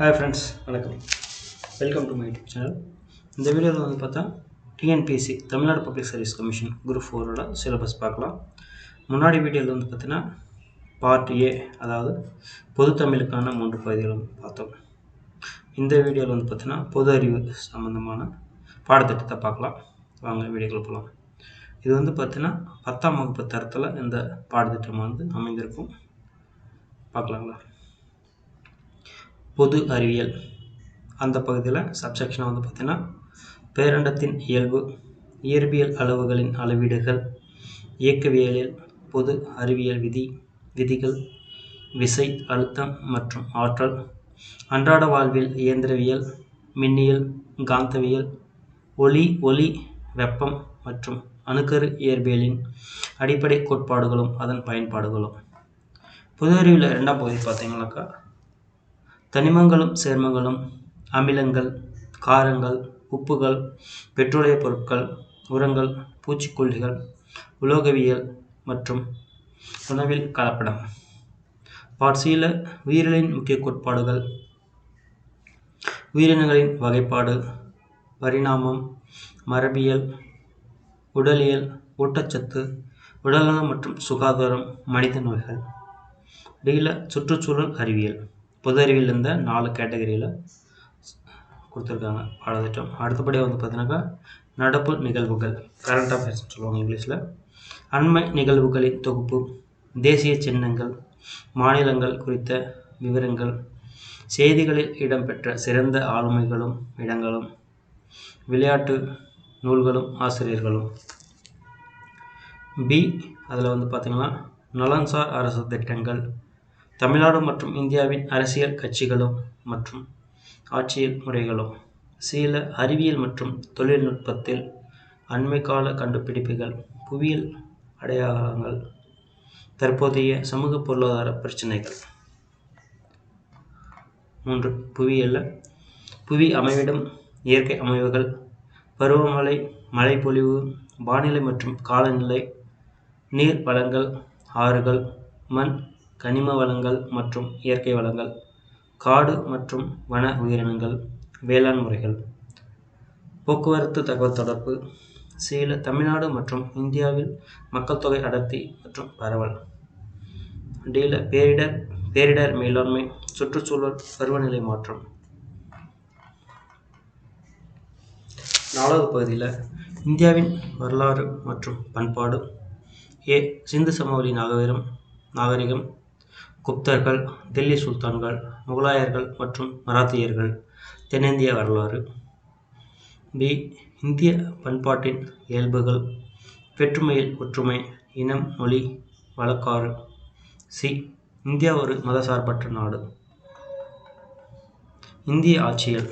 Hi friends வணக்கம். Welcome to my YouTube channel இந்த வீடியோவில் வந்து பார்த்தா TNPSC Tamil Nadu public service commission group ஃபோரோட சிலபஸ் பார்க்கலாம். முன்னாடி வீடியோவில் வந்து பார்த்தீங்கன்னா பார்ட் ஏ அதாவது பொது தமிழுக்கான மூன்று பகுதிகளும் பார்த்தோம். இந்த வீடியோவில் வந்து பார்த்தீங்கன்னா பொது அறிவு சம்மந்தமான பாடத்திட்டத்தை பார்க்கலாம். வாங்க வீடியோக்குள்ள போகலாம் இது வந்து பார்த்தீங்கன்னா பத்தாம் வகுப்பு தரத்தில் இந்த பாடத்திட்டம் வந்து அமைந்திருக்கும். பார்க்கலாங்களா? பொது அறிவியல். அந்த பகுதியில் சப்செக்ஷன் வந்து பார்த்திங்கன்னா பேரண்டத்தின் இயல்பு இயற்பியல் அளவுகளின் அளவீடுகள் இயக்கவியலில் பொது அறிவியல் விதி விதிகள் விசை அழுத்தம் மற்றும் ஆற்றல் அன்றாட வாழ்வில் இயந்திரவியல் மின்னியல் காந்தவியல் ஒளி ஒளி வெப்பம் மற்றும் அணுக்கரு இயற்பியலின் அடிப்படை கோட்பாடுகளும் அதன் பயன்பாடுகளும். பொது அறிவியல் ரெண்டாம் பகுதி பார்த்தீங்கன்னாக்கா தனிமங்களும் சேர்மங்களும் அமிலங்கள் காரங்கள் உப்புகள் பெட்ரோலிய பொருட்கள் உரங்கள் பூச்சிக்கொல்லிகள் உலோகவியல் மற்றும் உணவில் கலப்படம். பாட்சியில் உயிரியலின் முக்கிய கோட்பாடுகள். உயிரினங்களின் வகைப்பாடு பரிணாமம் மரபியல் உடலியல் ஊட்டச்சத்து உடல்நலம் மற்றும் சுகாதாரம் மனித நோய்கள். டியில் சுற்றுச்சூழல் அறிவியல். பொது இருந்த நாலு கேட்டகரியில் கொடுத்துருக்காங்க. பாடத்திட்டம். அடுத்தபடியாக வந்து பார்த்தீங்கன்னாக்கா நடப்பு நிகழ்வுகள். கரண்ட் அஃபேர்ஸ் சொல்லுவாங்க இங்கிலீஷில். அண்மை நிகழ்வுகளின் தொகுப்பு தேசிய சின்னங்கள் மாநிலங்கள் குறித்த விவரங்கள் செய்திகளில் இடம்பெற்ற சிறந்த ஆளுமைகளும் இடங்களும் விளையாட்டு நூல்களும் ஆசிரியர்களும். பி அதில் வந்து பார்த்திங்கன்னா நலன்சார் அரசு திட்டங்கள். தமிழ்நாடு மற்றும் இந்தியாவின் அரசியல் கட்சிகளும் மற்றும் ஆட்சியல் முறைகளும் சில அறிவியல் மற்றும் தொழில்நுட்பத்தில் அண்மை கால கண்டுபிடிப்புகள் புவியியல் அடையாளங்கள் தற்போதைய சமூக பொருளாதார பிரச்சனைகள். மூன்று புவியியல் புவி அமைவிடம் இயற்கை அமைவுகள் பருவமழை மழைப்பொழிவு வானிலை மற்றும் காலநிலை நீர் வளங்கள் ஆறுகள் மண் கனிம வளங்கள் மற்றும் இயற்கை வளங்கள் காடு மற்றும் வன உயிரினங்கள் வேளாண் முறைகள். போக்குவரத்து தகவல் தொடர்பு சீல தமிழ்நாடு மற்றும் இந்தியாவில் மக்கள் தொகை அடர்த்தி மற்றும் பரவல். டீல பேரிடர் பேரிடர் மேலாண்மை சுற்றுச்சூழல் பருவநிலை மாற்றம். நாலாவது பகுதியில் இந்தியாவின் வரலாறு மற்றும் பண்பாடு. ஏ சிந்து சமவெளி நாகரிகம் நாகரிகம். குப்தர்கள் தில்லி சுல்தான்கள் முகலாயர்கள் மற்றும் மராத்தியர்கள். தென்னிந்திய வரலாறு. பி. இந்திய பண்பாட்டின் இயல்புகள். வேற்றுமையில் ஒற்றுமை இனம் மொழி வழக்காறு. சி. இந்தியா ஒரு மதசார்பற்ற நாடு. இந்திய ஆட்சியல்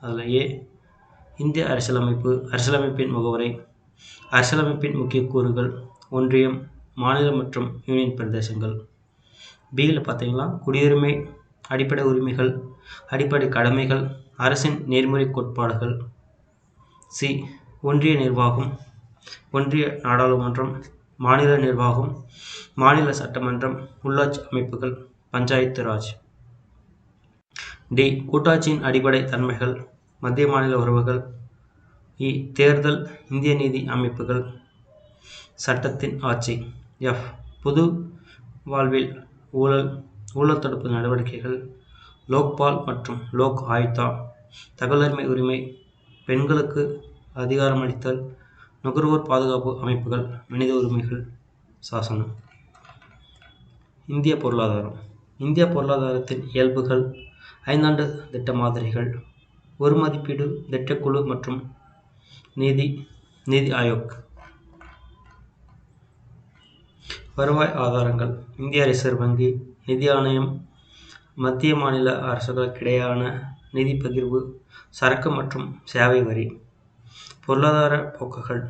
அதில் ஏ. இந்திய அரசியலமைப்பு அரசியலமைப்பின் முகவரை. அரசியலமைப்பின் முக்கிய கூறுகள் ஒன்றியம் மாநில மற்றும் யூனியன் பிரதேசங்கள். பியில் பார்த்தீங்கன்னா குடியுரிமை அடிப்படை உரிமைகள் அடிப்படை கடமைகள் அரசின் நேர்முறை கோட்பாடுகள். சி ஒன்றிய நிர்வாகம் ஒன்றிய நாடாளுமன்றம் மாநில நிர்வாகம் மாநில சட்டமன்றம் உள்ளாட்சி அமைப்புகள் பஞ்சாயத்து ராஜ். டி கூட்டாட்சியின் அடிப்படை தன்மைகள் மத்திய மாநில உறவுகள். இ தேர்தல் இந்திய நீதி அமைப்புகள். சட்டத்தின் ஆட்சி. எஃப் பொது வாழ்வில் ஊழல் ஊழல் தடுப்பு நடவடிக்கைகள் லோக்பால் மற்றும் லோக் ஆயுதா தகவலுரிமை உரிமை பெண்களுக்கு அதிகாரமளித்தல் நுகர்வோர் பாதுகாப்பு அமைப்புகள் மனித உரிமைகள் சாசனம். இந்திய பொருளாதாரம். இந்திய பொருளாதாரத்தின் இயல்புகள் ஐந்தாண்டு திட்ட மாதிரிகள் ஒரு மதிப்பீடு திட்டக்குழு மற்றும் நிதி நிதி ஆயோக். வருவாய் ஆதாரங்கள். இந்திய ரிசர்வ் வங்கி நிதி ஆணையம் மத்திய மாநில அரசுகளுக்கிடையான நிதி பகிர்வு சரக்கு மற்றும் சேவை வரி பொருளாதார போக்குகள்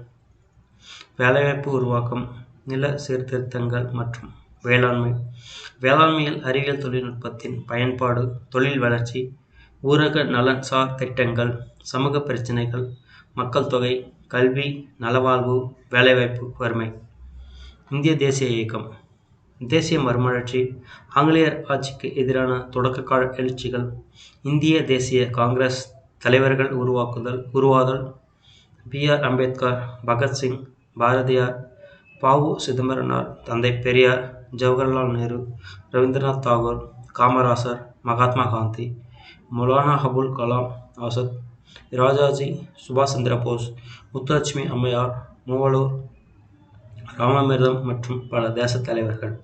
வேலைவாய்ப்பு உருவாக்கம் நில சீர்திருத்தங்கள் மற்றும் வேளாண்மை வேளாண்மையில் அறிவியல் தொழில்நுட்பத்தின் பயன்பாடு தொழில் வளர்ச்சி ஊரக நலன் சார் திட்டங்கள் சமூக பிரச்சினைகள் மக்கள் தொகை கல்வி நலவாழ்வு வேலைவாய்ப்பு வறுமை. இந்திய தேசிய இயக்கம். தேசிய மறுமலர்ச்சி. ஆங்கிலேயர் ஆட்சிக்கு எதிரான தொடக்ககால எழுச்சிகள். இந்திய தேசிய காங்கிரஸ் தலைவர்கள் உருவாக்குதல் உருவாதல். பி. ஆர். அம்பேத்கர் பகத்சிங் பாரதியார் பாவு சிதம்பரனார் தந்தை பெரியார் ஜவஹர்லால் நேரு ரவீந்திரநாத் தாகூர் காமராசர் மகாத்மா காந்தி மொலானா அபுல் கலாம் ஆசாத் ராஜாஜி சுபாஷ் சந்திர போஸ் முத்துலட்சுமி அம்மையார் மூவலூர் ராமாமிர்தம் மற்றும் பல தேச தலைவர்கள்.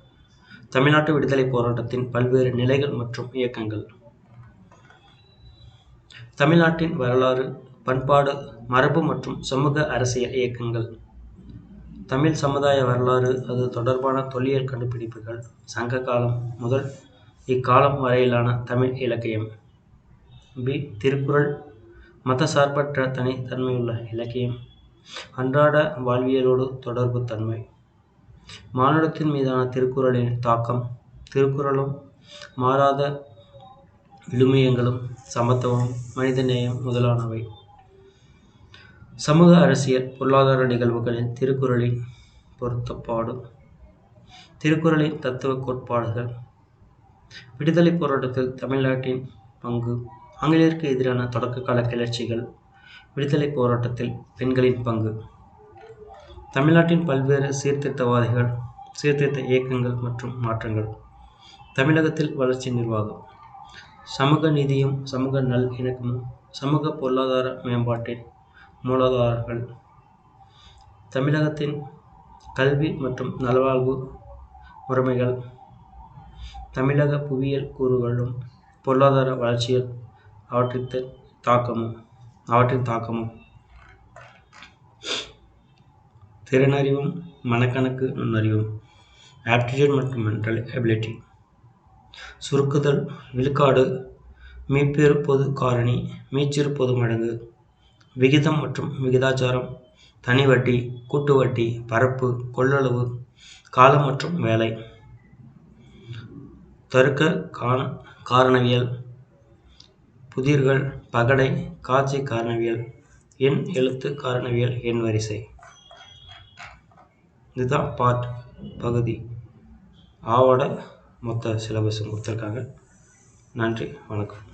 தமிழ்நாட்டு விடுதலை போராட்டத்தின் பல்வேறு நிலைகள் மற்றும் இயக்கங்கள். தமிழ்நாட்டின் வரலாறு பண்பாடு மரபு மற்றும் சமூக அரசியல் இயக்கங்கள். தமிழ் சமுதாய வரலாறு அது தொடர்பான தொல்லியல் கண்டுபிடிப்புகள் சங்க காலம் முதல் இக்காலம் வரையிலான தமிழ் இலக்கியம். பி. திருக்குறள் மதசார்பற்ற தனித்தன்மையுள்ள இலக்கியம். அன்றாட வாழ்வியலோடு தொடர்பு தன்மை. மானுடத்தின் மீதான திருக்குறளின் தாக்கம் திருக்குறளும் மாறாத விழுமியங்களும் சமத்துவம் மனிதநேயம் முதலானவை. சமூக அரசியல் பொருளாதார நிகழ்வுகளில் திருக்குறளின் பொருத்தப்பாடு. திருக்குறளின் தத்துவ கோட்பாடுகள். விடுதலை போராட்டத்தில் தமிழ்நாட்டின் பங்கு ஆங்கிலேயருக்கு எதிரான தொடக்க கால கிளர்ச்சிகள் விடுதலை போராட்டத்தில் பெண்களின் பங்கு. தமிழ்நாட்டின் பல்வேறு சீர்திருத்தவாதிகள் சீர்திருத்த இயக்கங்கள் மற்றும் மாற்றங்கள். தமிழகத்தில் வளர்ச்சி நிர்வாகம். சமூக நீதியும் சமூக நல் இணக்கமும் சமூக பொருளாதார மேம்பாட்டின் மூலாதாரங்கள் தமிழகத்தின் கல்வி மற்றும் நல்வாழ்வு முறைமைகள். தமிழக புவியியல் கூறுகளும் பொருளாதார வளர்ச்சியில் அவற்றின் தாக்கமும். அவற்றின் தாக்கமும். திறனறிவும் மனக்கணக்கு நுண்ணறிவும் ஆப்டிடியூட் மற்றும் மென்டல் எபிலிட்டி சுருக்குதல் விழுக்காடு மீப்பிருப்பது பொது காரணி மீச்சிறு பொது மடங்கு விகிதம் மற்றும் விகிதாச்சாரம் தனி வட்டி கூட்டு வட்டி பரப்பு கொள்ளளவு காலம் மற்றும் வேலை. தருக்க காண காரணவியல் புதிர்கள் பகடை காட்சி காரணவியல் எண் எழுத்து காரணவியல் எண் வரிசை. இதுதான் பார்ட் பகுதி. ஆவோட மொத்த சிலபஸும் கொடுத்துருக்காங்க. நன்றி வணக்கம்.